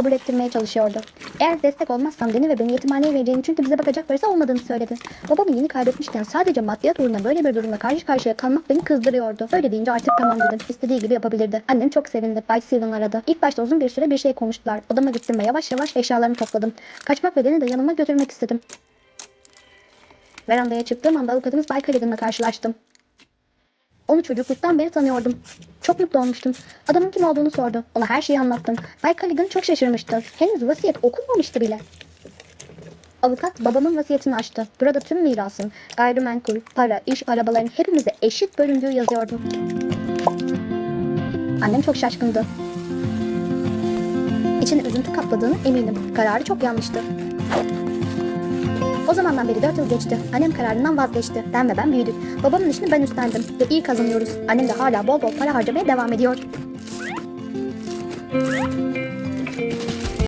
kabul ettirmeye çalışıyordu. Eğer destek olmazsam Deni ve beni yetimhaneye vereceğini çünkü bize bakacak parası olmadığını söyledi. Babamı yeni kaybetmişken sadece maddiyat uğruna böyle bir durumla karşı karşıya kalmak beni kızdırıyordu. Öyle deyince artık tamam dedim. İstediği gibi yapabilirdi. Annem çok sevindi. Bay Steven aradı. İlk başta uzun bir süre bir şey konuştular. Odama gittim ve yavaş yavaş eşyalarımı topladım. Kaçmak ve Deni de yanıma götürmek istedim. Verandaya çıktığım anda avukatımız Bay Culligan'la karşılaştım. Onu çocukluktan beri tanıyordum. Çok mutlu olmuştum. Adamın kim olduğunu sordu. Ona her şeyi anlattım. Bay Culligan çok şaşırmıştı. Henüz vasiyet okunmamıştı bile. Avukat babamın vasiyetini açtı. Burada tüm mirasın, gayrimenkul, para, iş, arabaların hepimize eşit bölündüğü yazıyordu. Annem çok şaşkındı. İçini üzüntü kapladığını eminim. Kararı çok yanlıştı. O zamandan beri 4 yıl geçti. Annem kararından vazgeçti. Ben ve ben büyüdük. Babamın işini ben üstlendim. Ve iyi kazanıyoruz. Annem de hala bol bol para harcamaya devam ediyor.